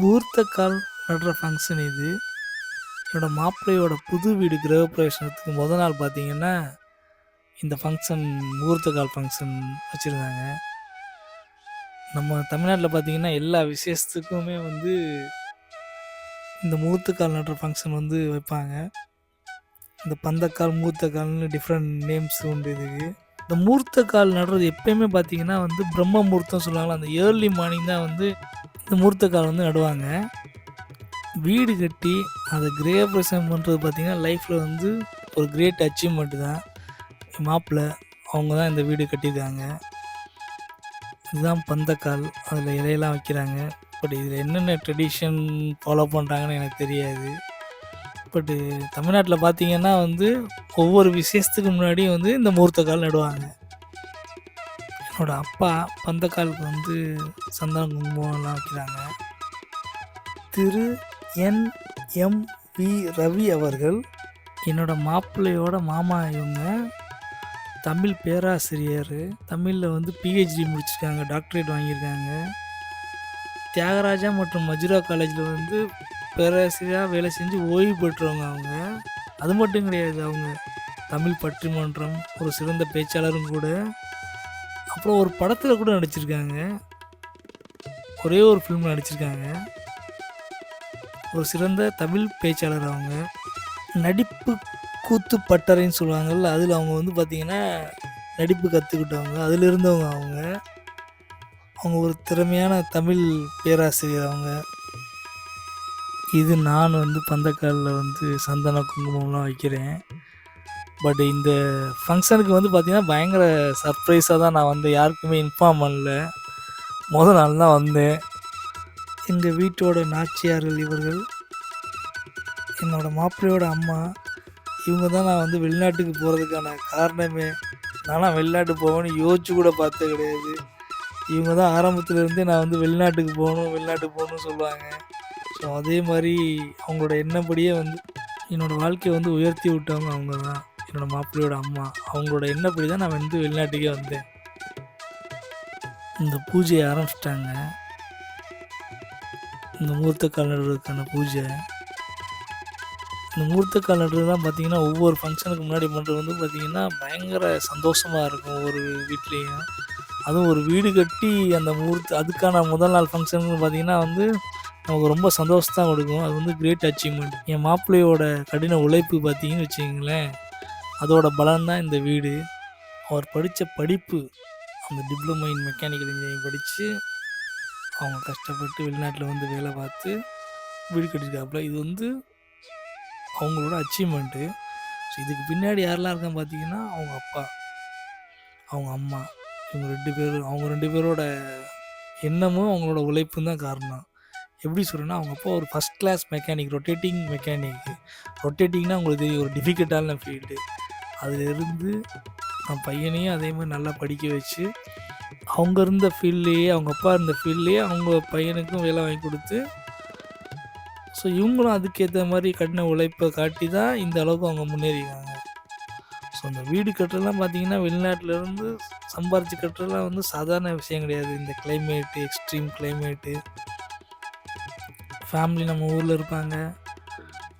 முகூர்த்த கால் நடுற ஃபங்க்ஷன் இது. என்னோடய மாப்பிள்ளையோட புது வீடு கிரகப்பிரவேசனத்துக்கு முத நாள் பார்த்தீங்கன்னா இந்த ஃபங்க்ஷன் முகூர்த்த கால் ஃபங்க்ஷன் வச்சுருந்தாங்க. நம்ம தமிழ்நாட்டில் பார்த்தீங்கன்னா எல்லா விசேஷத்துக்குமே வந்து இந்த மூர்த்த கால் நடுற ஃபங்க்ஷன் வந்து வைப்பாங்க. இந்த பந்தக்கால் மூர்த்த கால்னு டிஃப்ரெண்ட் நேம்ஸ் உண்டு இதுக்கு. இந்த மூர்த்த கால் நடுறது எப்பயுமே பார்த்தீங்கன்னா வந்து பிரம்ம முகூர்த்தம் சொல்லுவாங்களா அந்த ஏர்லி மார்னிங் தான் வந்து இந்த மூர்த்த கால் வந்து நடுவாங்க. வீடு கட்டி அதை கிரகப்பிரவேசம் பண்ணுறது பார்த்தீங்கன்னா லைஃப்பில் வந்து ஒரு கிரேட் அச்சீவ்மெண்ட் தான். என் மாப்பிள்ளை அவங்க தான் இந்த வீடு கட்டியிருக்காங்க. இதுதான் பந்தக்கால். அதில் இலையெல்லாம் வைக்கிறாங்க. பட் இதில் என்னென்ன ட்ரெடிஷன் ஃபாலோ பண்ணுறாங்கன்னு எனக்கு தெரியாது. பட்டு தமிழ்நாட்டில் பார்த்திங்கன்னா வந்து ஒவ்வொரு விசேஷத்துக்கு முன்னாடியும் வந்து இந்த முகூர்த்த கால் நடுவாங்க. என்னோட அப்பா பந்தக்காலுக்கு வந்து சந்தன குங்குமம்லாம் வைக்கிறாங்க. Thiru N. M. V. Ravi அவர்கள் என்னோடய மாப்பிள்ளையோட மாமா இவங்க தமிழ் பேராசிரியர். தமிழில் வந்து பிஹெச்டி முடிச்சிருக்காங்க டாக்டரேட் வாங்கியிருக்காங்க. தியாகராஜா மற்றும் மஜுரா காலேஜில் வந்து பேராசிரியராக வேலை செஞ்சு ஓய்வு பெற்றவங்க அவங்க. அது மட்டும் கிடையாது அவங்க தமிழ் பட்டிமன்றம் ஒரு சிறந்த பேச்சாளரும் கூட. அப்புறம் ஒரு படத்தில் கூட நடிச்சிருக்காங்க. ஒரே ஒரு ஃபிலிம் நடிச்சிருக்காங்க. ஒரு சிறந்த தமிழ் பேச்சாளர் அவங்க. நடிப்பு கூத்து பட்டறைன்னு சொல்லுவாங்கல்ல அதில் அவங்க வந்து பார்த்திங்கன்னா நடிப்பு கற்றுக்கிட்டவங்க அதில் இருந்தவங்க அவங்க. அவங்க ஒரு திறமையான தமிழ் பேராசிரியர் அவங்க. இது நான் வந்து பந்தக்காலில் வந்து சந்தன குங்குமம்லாம் வைக்கிறேன். பட் இந்த ஃபங்க்ஷனுக்கு வந்து பார்த்திங்கன்னா பயங்கர சர்ப்ரைஸாக தான் நான் வந்து யாருக்குமே இன்ஃபார்ம் பண்ணல. முதல் நாள் தான் வந்தேன். எங்கள் வீட்டோட நாச்சியார்கள் இவர்கள் என்னோடய மாப்பிள்ளையோட அம்மா இவங்க தான் நான் வந்து வெளிநாட்டுக்கு போகிறதுக்கான காரணமே. நானும் வெளிநாட்டு போவேன்னு யோசிச்சு கூட பார்த்தது கிடையாது. இவங்க தான் ஆரம்பத்துலேருந்தே நான் வந்து வெளிநாட்டுக்கு போகணும் வெளிநாட்டுக்கு போகணும்னு சொல்லுவாங்க. ஸோ அதே மாதிரி அவங்களோட எண்ணப்படியே வந்து என்னோடய வாழ்க்கையை வந்து உயர்த்தி விட்டவங்க அவங்க தான். என்னோடய மாப்பிள்ளையோட அம்மா அவங்களோட எண்ணப்படி தான் நான் வந்து வெளிநாட்டுக்கே வந்தேன். இந்த பூஜையை ஆரம்பிச்சிட்டாங்க. இந்த மூர்த்த கால் பூஜை. இந்த மூர்த்த கால்நடுவது தான் பார்த்தீங்கன்னா ஒவ்வொரு ஃபங்க்ஷனுக்கு முன்னாடி பண்ணுறது வந்து பார்த்திங்கன்னா பயங்கர சந்தோஷமாக இருக்கும் ஒரு வீட்லேயும். அதுவும் ஒரு வீடு கட்டி அந்த முகூர்த்த அதுக்கான முதல் நாள் ஃபங்க்ஷனுக்கு பார்த்திங்கன்னா வந்து நமக்கு ரொம்ப சந்தோஷத்தான் கொடுக்கும். அது வந்து கிரேட் அச்சீவ்மெண்ட் என் மாப்பிள்ளையோட கடின உழைப்பு பார்த்தீங்கன்னு வச்சுக்கிங்களேன். அதோட பலன் தான் இந்த வீடு. அவர் படித்த படிப்பு அந்த டிப்ளமோ இன் மெக்கானிக்கல் இன்ஜினியரிங் படித்து அவங்க கஷ்டப்பட்டு வெளிநாட்டில் வந்து வேலை பார்த்து வீடு கட்டியிருக்காப்புல. இது வந்து அவங்களோட அச்சீவ்மெண்ட்டு ஸோ இதுக்கு பின்னாடி யாரெல்லாம் இருக்கான்னு பார்த்தீங்கன்னா அவங்க அப்பா அவங்க அம்மா இவங்க ரெண்டு பேர் அவங்க ரெண்டு பேரோட எண்ணமும் அவங்களோட உழைப்பும் தான் காரணம். எப்படி சொல்கிறேன்னா அவங்க அப்பா ஒரு first class mechanic rotating mechanic ரொட்டேட்டிங்னா உங்களுக்கு தெரியும் ஒரு டிஃபிகல்ட்டான ஃபீல்டு அதிலிருந்து நான் பையனையும் அதே மாதிரி நல்லா படிக்க வச்சு அவங்க இருந்த ஃபீல்ட்லேயே அவங்க அப்பா இருந்த ஃபீல்ட்லேயே அவங்க பையனுக்கும் வேலை வாங்கி கொடுத்து ஸோ இவங்களும் அதுக்கேற்ற மாதிரி கடின உழைப்பை காட்டி தான் இந்த அளவுக்கு அவங்க முன்னேறிக்காங்க ஸோ அந்த வீடு கட்டுறதுலாம் பார்த்திங்கன்னா வெளிநாட்டிலேருந்து சம்பாரித்து கட்டுறதுலாம் வந்து சாதாரண விஷயம் கிடையாது. இந்த கிளைமேட்டு எக்ஸ்ட்ரீம் கிளைமேட்டு ஃபேமிலி நம்ம ஊரில் இருப்பாங்க.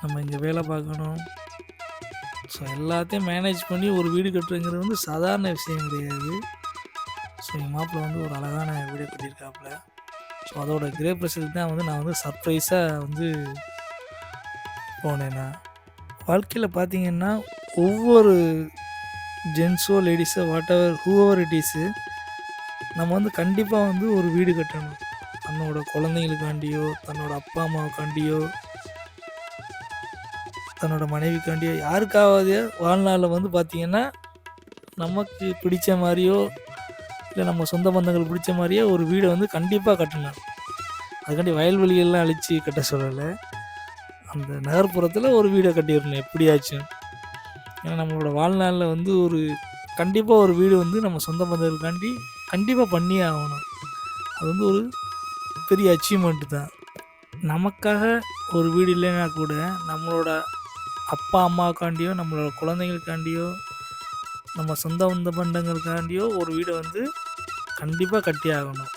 நம்ம இங்கே வேலை பார்க்கணும். ஸோ எல்லாத்தையும் மேனேஜ் பண்ணி ஒரு வீடு கட்டுறதுங்கிறது வந்து சாதாரண விஷயம் கிடையாது. ஸோ எங்கள் மாப்பிள்ள வந்து ஒரு அழகான வீடு கட்டியிருக்காப்புல. ஸோ அதோட கிரே ப்ரெஷருக்கு தான் வந்து நான் வந்து சர்ப்ரைஸாக வந்து போனேன்னா வாழ்க்கையில் பார்த்தீங்கன்னா ஒவ்வொரு ஜென்ஸோ லேடிஸோ whatever whoever it is நம்ம வந்து கண்டிப்பாக வந்து ஒரு வீடு கட்டணும். தன்னோட குழந்தைங்களுக்காண்டியோ தன்னோட அப்பா அம்மாவுக்காண்டியோ தன்னோட மனைவிக்காண்டியோ யாருக்காவது வாழ்நாளில் வந்து பார்த்திங்கன்னா நமக்கு பிடிச்ச மாதிரியோ இல்லை நம்ம சொந்த பந்தங்கள் பிடிச்ச மாதிரியே ஒரு வீடை வந்து கண்டிப்பாக கட்டணும். அதுக்காண்டி வயல்வெளியெல்லாம் அழித்து கட்ட சொல்லலை. அந்த நகர்ப்புறத்தில் ஒரு வீடை கட்டிடணும் எப்படியாச்சும். ஏன்னா நம்மளோட வாழ்நாளில் வந்து ஒரு கண்டிப்பாக ஒரு வீடு வந்து நம்ம சொந்த பந்தங்களுக்காண்டி கண்டிப்பாக பண்ணியே ஆகணும். அது வந்து ஒரு பெரிய அச்சீவ்மெண்ட்டு தான். நமக்காக ஒரு வீடு இல்லைன்னா கூட நம்மளோட அப்பா அம்மாவுக்காண்டியோ நம்மளோட குழந்தைங்களுக்காண்டியோ நம்ம சொந்த வந்த பண்டங்களுக்காண்டியோ ஒரு வீடை வந்து கண்டிப்பாக கட்டி ஆகணும்.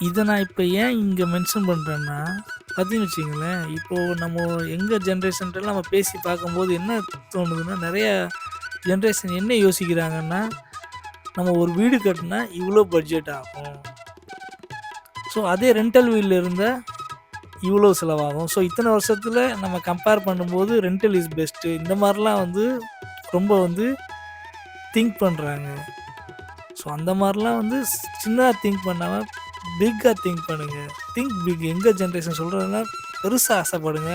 இதை நான் இப்போ ஏன் இங்கே மென்ஷன் பண்ணுறேன்னா பார்த்தீங்கன்னு வச்சுங்களேன் இப்போது நம்ம எங்கள் ஜென்ரேஷன்ட்டெல்லாம் நம்ம பேசி பார்க்கும்போது என்ன தோணுதுன்னா நிறைய ஜென்ரேஷன் என்ன யோசிக்கிறாங்கன்னா நம்ம ஒரு வீடு கட்டினா இவ்வளோ பட்ஜெட் ஆகும். ஸோ அதே ரெண்டல் வீட்டில் இருந்தால் இவ்வளோ செலவாகும். ஸோ இத்தனை வருஷத்தில் நம்ம கம்பேர் பண்ணும்போது ரெண்டல் இஸ் பெஸ்ட்டு இந்த மாதிரிலாம் வந்து ரொம்ப வந்து திங்க் பண்ணுறாங்க ஸோ அந்த மாதிரிலாம் வந்து சின்னதாக திங்க் பண்ணாமல் பிக்காக திங்க் பண்ணுங்கள் திங்க் பிக் எங்கள் ஜென்ரேஷன் சொல்கிறதுனா பெருசாக ஆசைப்படுங்க.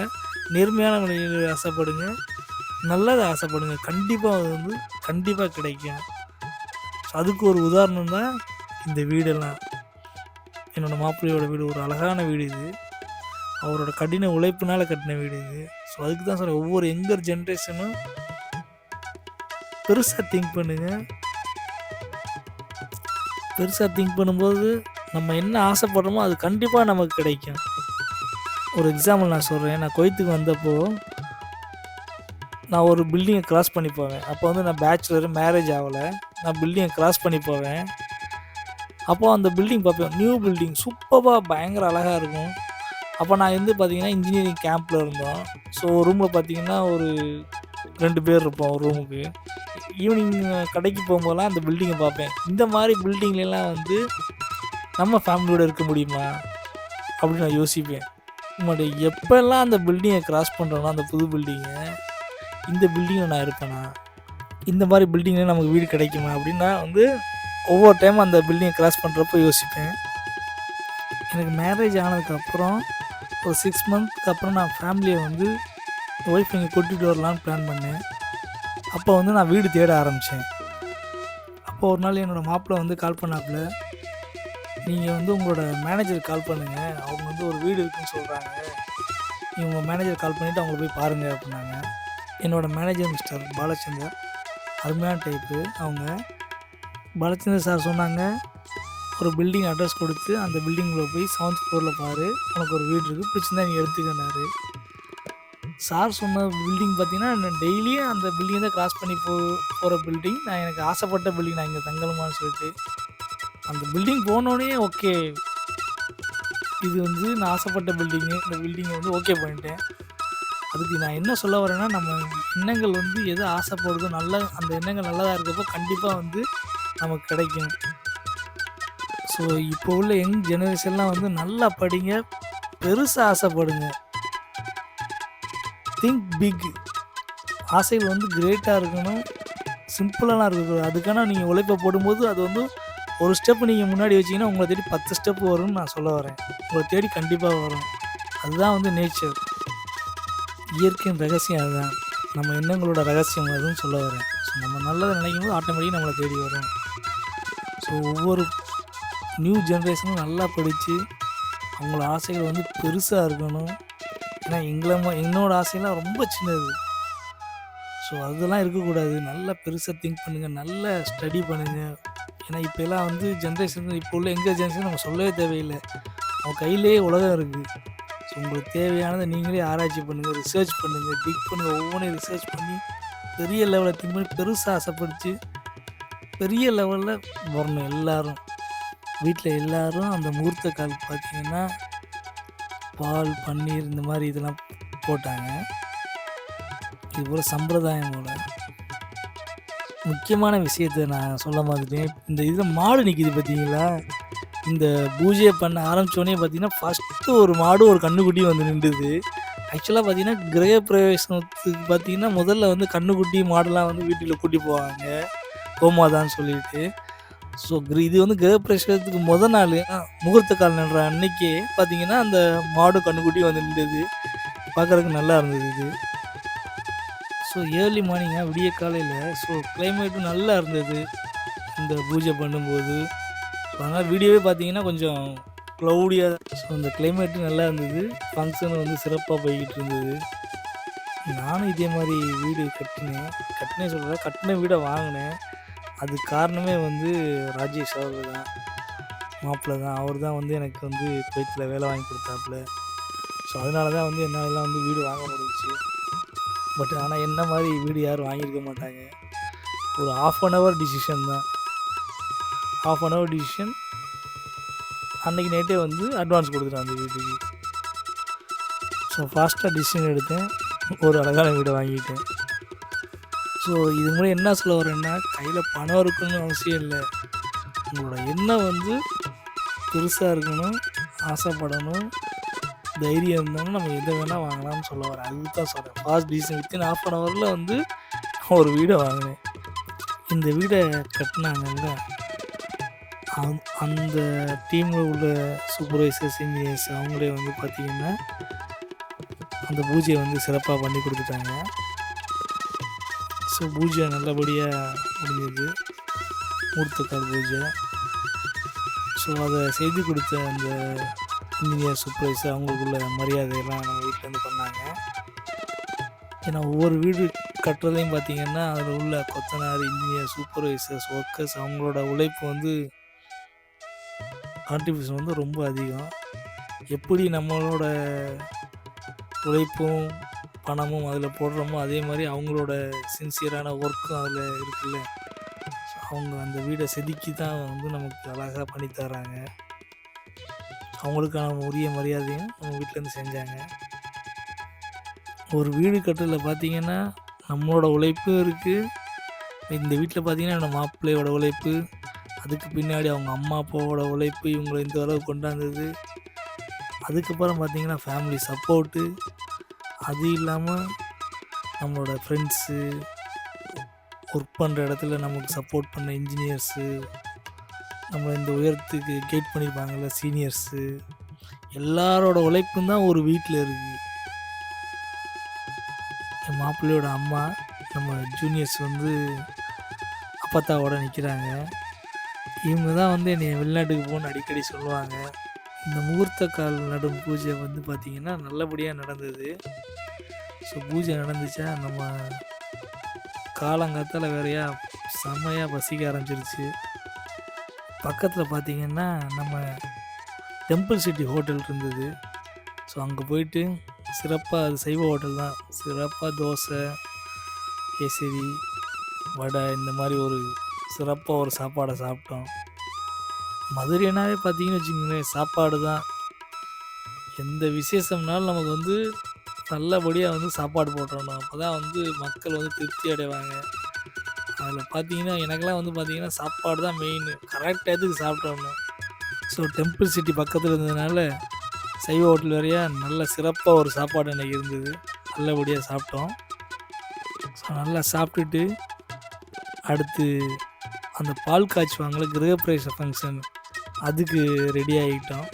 நேர்மையான வழியில் ஆசைப்படுங்க. நல்லதை ஆசைப்படுங்க. கண்டிப்பாக அது வந்து கண்டிப்பாக கிடைக்கும். ஸோ அதுக்கு ஒரு உதாரணம் தான் இந்த வீடெல்லாம். என்னோடய மாப்பிள்ளையோட வீடு. ஒரு அழகான வீடு இது. அவரோட கடின உழைப்பினால் கட்டின வீடு இது. ஸோ அதுக்கு தான் சொல்கிறேன் ஒவ்வொரு எங்கர் ஜென்ரேஷனும் பெருசாக திங்க் பண்ணுங்கள் பெருசாக திங்க் பண்ணும்போது நம்ம என்ன ஆசைப்படுறோமோ அது கண்டிப்பாக நமக்கு கிடைக்கும். ஒரு எக்ஸாம்பிள் நான் சொல்கிறேன் நான் கொய்த்துக்கு வந்தப்போ நான் ஒரு பில்டிங்கை கிராஸ் பண்ணி போவேன். அப்போ வந்து நான் பேச்சுலர் மேரேஜ் ஆகலை. நான் பில்டிங்கை கிராஸ் பண்ணி போவேன். அப்போது அந்த பில்டிங் பார்ப்பேன் நியூ பில்டிங் சூப்பராக பயங்கர அழகாக இருக்கும். அப்போ நான் வந்து பார்த்தீங்கன்னா இன்ஜினியரிங் கேம்பில் இருந்தோம். ஸோ ரூமில் பார்த்தீங்கன்னா ஒரு ரெண்டு பேர் இருப்போம் ஒரு ரூமுக்கு ஈவினிங் கடைக்கு போகும்போதெல்லாம் அந்த பில்டிங்கை பார்ப்பேன். இந்த மாதிரி பில்டிங்லாம் வந்து நம்ம ஃபேமிலியோடு இருக்க முடியுமா? அப்படின்னு நான் யோசிப்பேன். உங்களுடைய எப்போல்லாம் அந்த பில்டிங்கை கிராஸ் பண்ணுறோன்னா அந்த புது பில்டிங்கை இந்த பில்டிங்கில் நான் இருப்பேனா? இந்த மாதிரி பில்டிங்கில் நமக்கு வீடு கிடைக்குமா? அப்படின்னு நான் வந்து ஒவ்வொரு டைம் அந்த பில்டிங்கை கிராஸ் பண்ணுறப்போ யோசிப்பேன். எனக்கு மேரேஜ் ஆனதுக்கப்புறம் ஒரு சிக்ஸ் மந்த்க்கு அப்புறம் நான் ஃபேமிலியை வந்து ஒய்ஃப் இங்கே கூட்டிகிட்டு வரலான்னு பிளான் பண்ணேன். அப்போ வந்து நான் வீடு தேட ஆரம்பித்தேன் அப்போ ஒரு நாள் என்னோடய மாப்பிள்ளை வந்து கால் பண்ணாப்புல நீங்கள் வந்து உங்களோட மேனேஜருக்கு கால் பண்ணுங்கள் அவங்க வந்து ஒரு வீடு இருக்குன்னு சொல்கிறாங்க நீங்கள் உங்கள் மேனேஜர் கால் பண்ணிவிட்டு அவங்கள போய் பாருங்கள் அப்படின்னாங்க. என்னோடய மேனேஜர் மிஸ்டர் பாலச்சந்தர். அருமையான டைப்பு அவங்க பாலச்சந்தர் சார் சொன்னாங்க ஒரு பில்டிங் அட்ரஸ் கொடுத்து அந்த பில்டிங்கில் போய் செவன்த் ஃப்ளோரில் பாரு. உனக்கு ஒரு வீடு இருக்குது பிடிச்சிருந்தா நீ எடுத்துக்கினாரு சார் சொன்ன பில்டிங் பார்த்தீங்கன்னா டெய்லியும் அந்த பில்டிங் தான் கிராஸ் பண்ணி போ போகிற பில்டிங் நான் எனக்கு ஆசைப்பட்ட பில்டிங் நான் இங்கே தங்கலுமான்னு சொல்லிட்டு. அந்த பில்டிங் போனோடனே ஓகே இது வந்து நான் ஆசைப்பட்ட பில்டிங்கு இந்த பில்டிங்கை வந்து ஓகே பண்ணிட்டேன். அதுக்கு நான் என்ன சொல்ல வரேன்னா நம்ம எண்ணங்கள் வந்து எது ஆசைப்படுதோ நல்ல அந்த எண்ணங்கள் நல்லதாக இருக்கப்போ கண்டிப்பாக வந்து நமக்கு கிடைக்கும் ஸோ இப்போ உள்ள யங் ஜெனரேஷன்லாம் வந்து நல்லா படிங்க பெருசாக ஆசைப்படுங்க. திங்க் பிக் ஆசைகள் வந்து கிரேட்டாக இருக்கணும் சிம்பிளாலாம் இருக்கக்கூடாது அதுக்கான நீங்கள் உழைப்பை போடும்போது அது வந்து ஒரு ஸ்டெப் நீங்கள் முன்னாடி வச்சிங்கன்னா உங்களை தேடி பத்து ஸ்டெப் வரும்னு நான் சொல்ல வரேன். உங்களை தேடி கண்டிப்பாக வரும். அதுதான் வந்து நேச்சர் இயற்கையின் ரகசியம் அதுதான். நம்ம எண்ணங்களோட ரகசியம் அதுன்னு சொல்ல வரேன். ஸோ நம்ம நல்லதை நினைக்கும் போது ஆட்டோமேட்டிக்காக நம்மளை தேடி வரும். ஸோ ஒவ்வொரு நியூ ஜென்ரேஷனும் நல்லா படித்து அவங்களோட ஆசைகள் வந்து பெருசாக இருக்கணும். ஏன்னா எங்களை என்னோடய என்னோட ஆசையெல்லாம் ரொம்ப சின்னது. ஸோ அதெல்லாம் இருக்கக்கூடாது. நல்லா பெருசாக திங்க் பண்ணுங்கள் நல்லா ஸ்டடி பண்ணுங்கள் ஏன்னா இப்போ எல்லாம் வந்து ஜென்ரேஷன் இப்போ உள்ள எங்கள் ஜென்ரேஷன் நம்ம சொல்லவே தேவையில்லை. அவங்க கையிலேயே உலகம் இருக்குது ஸோ உங்களுக்கு தேவையானதை நீங்களே ஆராய்ச்சி பண்ணுங்கள் ரிசர்ச் பண்ணுங்கள் திங்க் பண்ணுங்கள் ஒவ்வொன்றையும் ரிசர்ச் பண்ணி பெரிய லெவலில் திங்க் பண்ணி பெருசாக ஆசைப்படுத்தி பெரிய லெவலில் வரணும் எல்லோரும். வீட்டில் எல்லோரும் அந்த முகூர்த்த கால் பார்த்திங்கன்னா பால் பன்னீர் இந்த மாதிரி இதெல்லாம் போட்டாங்க. இது போல் சம்பிரதாயம் போல். முக்கியமான விஷயத்த நான் சொல்ல மாதிரிட்டேன் இந்த இதில் மாடு நிற்கிது பார்த்தீங்களா இந்த பூஜையை பண்ண ஆரம்பித்தோடனே பார்த்தீங்கன்னா ஃபஸ்ட்டு ஒரு மாடு ஒரு கண்ணுக்குட்டி வந்து நின்றுது. ஆக்சுவலாக பார்த்தீங்கன்னா கிரக பிரவேசத்துக்கு பார்த்தீங்கன்னா முதல்ல வந்து கண்ணுக்குட்டி மாடெல்லாம் வந்து வீட்டில் கூட்டி போவாங்க. கோமாதான்னு சொல்லிட்டு. ஸோ இது வந்து கிரகப்பிரவேசத்துக்கு முத நாள். முகூர்த்த கால் நடுற அன்னைக்கே பார்த்தீங்கன்னா அந்த மாடு கண்ணுக்குட்டி வந்து நின்றது பார்க்குறதுக்கு நல்லா இருந்தது இது. ஸோ ஏர்லி மார்னிங்காக விடிய காலையில் ஸோ கிளைமேட்டும் நல்லா இருந்தது. இந்த பூஜை பண்ணும்போது. அதனால் வீடியோவே பார்த்தீங்கன்னா கொஞ்சம் க்ளௌடியாக ஸோ அந்த கிளைமேட்டும் நல்லா இருந்தது. ஃபங்க்ஷன் வந்து சிறப்பாக போய்கிட்டு இருந்தது. நானும் இதே மாதிரி வீடு கட்டினேன். கட்டினே சொல்கிறேன் கட்டின வீடை வாங்கினேன். அதுக்கு காரணமே வந்து ராஜேஷ் அவர்கள் தான். மாப்பிள்ளை தான். அவர் தான் வந்து எனக்கு வந்து குவைத்தில் வேலை வாங்கி கொடுத்தாப்புல. ஸோ அதனால தான் வந்து என்னாலலாம் வந்து வீடு வாங்க முடிஞ்சுச்சு. பட் ஆனால் என்ன மாதிரி வீடு யாரும் வாங்கியிருக்க மாட்டாங்க. ஒரு ஆஃப் அன் ஹவர் டிசிஷன் தான். ஆஃப் அன் ஹவர் டிசிஷன் அன்றைக்கி நைட்டே வந்து அட்வான்ஸ் கொடுத்துட்டேன் அந்த வீட்டுக்கு. ஸோ ஃபாஸ்ட்டாக டிசிஷன் எடுத்தேன். ஒரு அழகான வீடை வாங்கிட்டேன். ஸோ இது மூலம் என்ன சொல்ல வரேன்னா கையில் பணம் இருக்கணும்னு அவசியம் இல்லை. உங்களோட எண்ணம் வந்து பெருசாக இருக்கணும் ஆசைப்படணும் தைரியம் இருந்தாலும் நம்ம எதை வேணால் வாங்கலாம்னு சொல்ல வரேன். அதுக்கு தான் சொல்கிறேன் fast decision within half an ஹவரில் வந்து ஒரு வீடை வாங்கினேன். இந்த வீடை கட்டினாங்கல்ல அந் அந்த டீமில் உள்ள சூப்பர்வைசர்ஸ் இன்ஜினியர்ஸ் அவங்களே வந்து பார்த்திங்கன்னா அந்த பூஜையை வந்து சிறப்பாக பண்ணி கொடுத்துட்டாங்க. ஸோ பூஜை நல்லபடியாக முடிஞ்சது மூர்த்தக்கால் பூஜை. ஸோ அதை செய்து கொடுத்த அந்த இன்ஜினியர் சூப்பர்வைஸர் அவங்களுக்குள்ள மரியாதையெல்லாம் நம்ம வீட்டிலேருந்து பண்ணாங்க. ஏன்னா ஒவ்வொரு வீடு கட்டுறதையும் பார்த்தீங்கன்னா அதில் உள்ள கொத்தனார் இன்ஜினியர் சூப்பர்வைசர்ஸ் ஒர்க்கர்ஸ் அவங்களோட உழைப்பு வந்து கான்ட்ரிபியூஷன் வந்து ரொம்ப அதிகம். எப்படி நம்மளோட உழைப்பும் பணமும் அதில் போடுறோமோ அதே மாதிரி அவங்களோட சின்சியரான ஒர்க்கும் அதில் இருக்குல்ல. அவங்க அந்த வீடை செதுக்கி தான் வந்து நமக்கு அழகாக பண்ணி தராங்க. அவங்களுக்கான உரிய மரியாதையும் நம்ம வீட்டிலேருந்து செஞ்சாங்க. ஒரு வீடு கட்டுறதில் பார்த்தீங்கன்னா நம்மளோட உழைப்பும் இருக்குது இந்த வீட்டில் பார்த்திங்கன்னா என்னோட மாப்பிள்ளையோட உழைப்பு. அதுக்கு பின்னாடி அவங்க அம்மா அப்பாவோட உழைப்பு இவங்களை இந்த அளவு கொண்டாந்தது. அதுக்கப்புறம் பார்த்திங்கன்னா ஃபேமிலி சப்போர்ட்டு அது இல்லாமல் நம்மளோட ஃப்ரெண்ட்ஸு ஒர்க் பண்ணுற இடத்துல நமக்கு சப்போர்ட் பண்ண இன்ஜினியர்ஸு நம்ம இந்த உயரத்துக்கு கைட் பண்ணியிருப்பாங்கள்ல சீனியர்ஸு எல்லாரோட உழைப்பும் தான் ஒரு வீட்டில் இருக்குது என் மாப்பிள்ளையோட அம்மா நம்ம ஜூனியர்ஸ் வந்து அப்பத்தாவோட நிற்கிறாங்க இவங்க தான் வந்து என்னை வெளிநாட்டுக்கு போகணுன்னு அடிக்கடி சொல்லுவாங்க. இந்த முகூர்த்த கால் நடும் பூஜை வந்து பார்த்திங்கன்னா நல்லபடியாக நடந்தது. ஸோ பூஜை நடந்துச்சா? நம்ம காலங்காத்தால் வேறையா செம்மையாக பசிக்க ஆரம்பிச்சிருச்சு. பக்கத்தில் பார்த்திங்கன்னா நம்ம டெம்பிள் சிட்டி ஹோட்டல் இருந்தது. ஸோ அங்கே போயிட்டு சிறப்பாக அது சைவ ஹோட்டல் தான். சிறப்பாக தோசை கேசரி வடை இந்த மாதிரி ஒரு சிறப்பாக ஒரு சாப்பாடை சாப்பிட்டோம். மதுரைனாவே பார்த்தீங்கன்னு வச்சுக்கோங்களேன் சாப்பாடு தான் எந்த விசேஷம்னாலும் நமக்கு வந்து நல்லபடியாக வந்து சாப்பாடு போட்டுறணும். அப்போ தான் வந்து மக்கள் வந்து திருப்தி அடைவாங்க. அதில் பார்த்தீங்கன்னா எனக்கெல்லாம் வந்து பார்த்தீங்கன்னா சாப்பாடு தான் மெயின் கரெக்ட் டயத்துக்கு சாப்பிட்றணும் ஸோ டெம்பிள் சிட்டி பக்கத்தில் இருந்ததுனால சைவ ஹோட்டல் வரையா நல்ல சிறப்பாக ஒரு சாப்பாடு எனக்கு இருந்தது. நல்லபடியாக சாப்பிட்டோம். ஸோ நல்லா சாப்பிட்டுட்டு அடுத்து அந்த பால் காய்ச்சுவாங்கள கிரகப்பிரவேச ஃபங்க்ஷன் அதுக்கு ரெடி ஆகிட்டோம்